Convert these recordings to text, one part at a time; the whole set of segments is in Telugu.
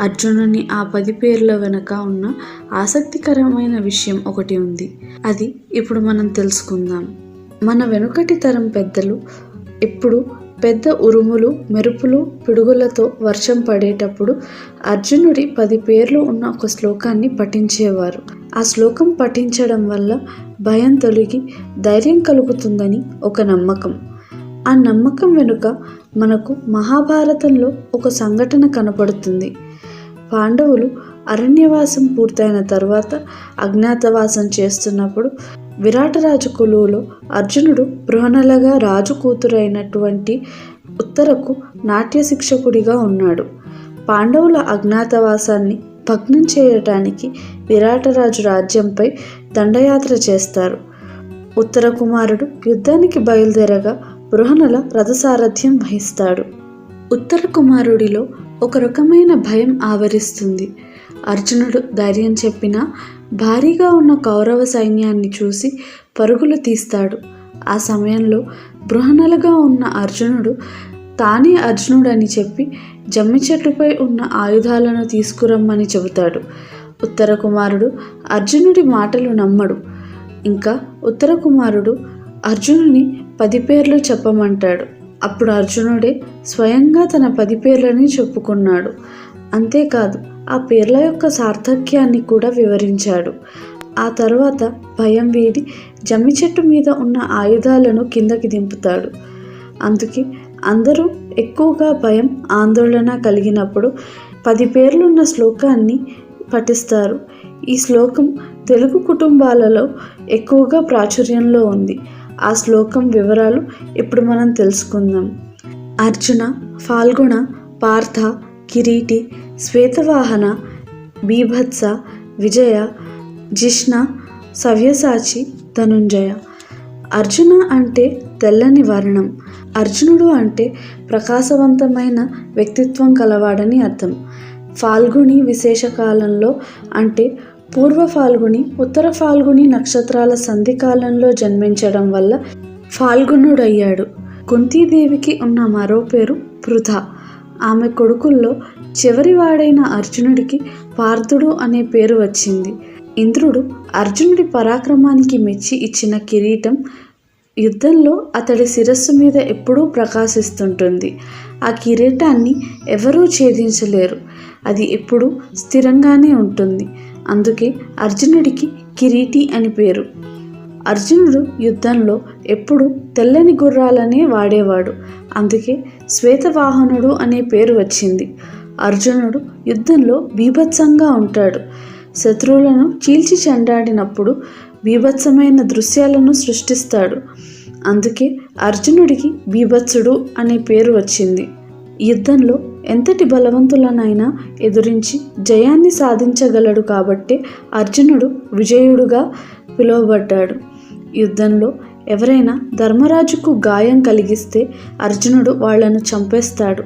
అర్జునుని ఆ పది పేర్ల వెనుక ఉన్న ఆసక్తికరమైన విషయం ఒకటి ఉంది. అది ఇప్పుడు మనం తెలుసుకుందాం. మన వెనుకటి తరం పెద్దలు ఎప్పుడు పెద్ద ఉరుములు మెరుపులు పిడుగులతో వర్షం పడేటప్పుడు అర్జునుడి పది పేర్లు ఉన్న ఒక శ్లోకాన్ని పఠించేవారు. ఆ శ్లోకం పఠించడం వల్ల భయం తొలగి ధైర్యం కలుగుతుందని ఒక నమ్మకం. ఆ నమ్మకం వెనుక మనకు మహాభారతంలో ఒక సంఘటన కనపడుతుంది. పాండవులు అరణ్యవాసం పూర్తయిన తర్వాత అజ్ఞాతవాసం చేస్తున్నప్పుడు విరాటరాజు కొలువులో అర్జునుడు బృహనలగా రాజు కూతురైనటువంటి ఉత్తరకు నాట్య శిక్షకుడిగా ఉన్నాడు. పాండవుల అజ్ఞాతవాసాన్ని భగ్నం చేయటానికి విరాటరాజు రాజ్యంపై దండయాత్ర చేస్తారు. ఉత్తర కుమారుడు యుద్ధానికి బయలుదేరగా బృహనల రథసారథ్యం వహిస్తాడు. ఉత్తర కుమారుడిలో ఒక రకమైన భయం ఆవరిస్తుంది. అర్జునుడు ధైర్యం చెప్పినా భారీగా ఉన్న కౌరవ సైన్యాన్ని చూసి పరుగులు తీస్తాడు. ఆ సమయంలో బృహనలుగా ఉన్న అర్జునుడు తానే అర్జునుడని చెప్పి జమ్మి చెట్టుపై ఉన్న ఆయుధాలను తీసుకురమ్మని చెబుతాడు. ఉత్తర కుమారుడు అర్జునుడి మాటలు నమ్మడు. ఇంకా ఉత్తర కుమారుడు అర్జునుని పది పేర్లు చెప్పమంటాడు. అప్పుడు అర్జునుడే స్వయంగా తన పది పేర్లని చెప్పుకున్నాడు. అంతేకాదు ఆ పేర్ల యొక్క సార్థక్యాన్ని కూడా వివరించాడు. ఆ తర్వాత భయం వీడి జమ్మి చెట్టు మీద ఉన్న ఆయుధాలను కిందకి దింపుతాడు. అందుకే అందరూ ఎక్కువగా భయం ఆందోళన కలిగినప్పుడు పది పేర్లున్న శ్లోకాన్ని పఠిస్తారు. ఈ శ్లోకం తెలుగు కుటుంబాలలో ఎక్కువగా ప్రాచుర్యంలో ఉంది. ఆ శ్లోకం వివరాలు ఇప్పుడు మనం తెలుసుకుందాం. అర్జున ఫాల్గుణ పార్థ కిరీటి శ్వేతవాహన బీభత్స విజయ జిష్ణ సవ్యసాచి ధనుంజయ. అర్జున అంటే తెల్లని వర్ణం. అర్జునుడు అంటే ప్రకాశవంతమైన వ్యక్తిత్వం కలవాడని అర్థం. ఫాల్గుని విశేషకాలంలో అంటే పూర్వ ఫాల్గుని ఉత్తర ఫాల్గుని నక్షత్రాల సంధికాలంలో జన్మించడం వల్ల ఫాల్గుణుడయ్యాడు కుంతీదేవికి ఉన్న మరో పేరు పృథ. ఆమె కొడుకుల్లో చివరివాడైన అర్జునుడికి పార్థుడు అనే పేరు వచ్చింది. ఇంద్రుడు అర్జునుడి పరాక్రమానికి మెచ్చి ఇచ్చిన కిరీటం యుద్ధంలో అతడి శిరస్సు మీద ఎప్పుడూ ప్రకాశిస్తుంటుంది. ఆ కిరీటాన్ని ఎవరూ ఛేదించలేరు. అది ఎప్పుడూ స్థిరంగానే ఉంటుంది. అందుకే అర్జునుడికి కిరీటి అని పేరు. అర్జునుడు యుద్ధంలో ఎప్పుడు తెల్లని గుర్రాలనే వాడేవాడు. అందుకే శ్వేతవాహనుడు అనే పేరు వచ్చింది. అర్జునుడు యుద్ధంలో బీభత్సంగా ఉంటాడు. శత్రువులను చీల్చి చెండాడినప్పుడు బీభత్సమైన దృశ్యాలను సృష్టిస్తాడు. అందుకే అర్జునుడికి బీభత్సుడు అనే పేరు వచ్చింది. యుద్ధంలో ఎంతటి బలవంతులనైనా ఎదురించి జయాన్ని సాధించగలడు కాబట్టే అర్జునుడు విజయుడుగా పిలువబడ్డాడు. యుద్ధంలో ఎవరైనా ధర్మరాజుకు గాయం కలిగిస్తే అర్జునుడు వాళ్ళను చంపేస్తాడు.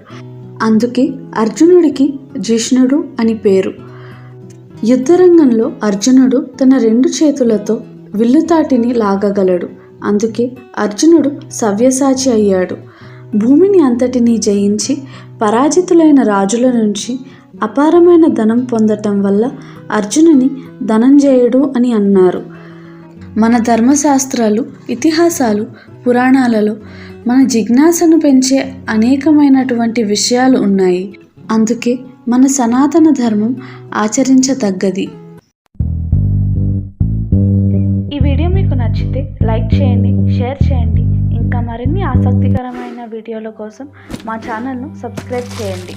అందుకే అర్జునుడికి జిష్ణుడు అని పేరు. యుద్ధరంగంలో అర్జునుడు తన రెండు చేతులతో విల్లుతాటిని లాగగలడు. అందుకే అర్జునుడు సవ్యసాచి అయ్యాడు. భూమిని అంతటినీ జయించి పరాజితులైన రాజుల నుంచి అపారమైన ధనం పొందటం వల్ల అర్జునుని ధనంజయుడు అని అన్నారు. మన ధర్మశాస్త్రాలు ఇతిహాసాలు పురాణాలలో మన జిజ్ఞాసను పెంచే అనేకమైనటువంటి విషయాలు ఉన్నాయి. అందుకే మన సనాతన ధర్మం ఆచరించదగ్గది. ఈ వీడియో మీకు నచ్చితే లైక్ చేయండి షేర్ చేయండి. ఇంకా మరిన్ని ఆసక్తికరమైన వీడియోల కోసం మా ఛానల్ను సబ్స్క్రైబ్ చేయండి.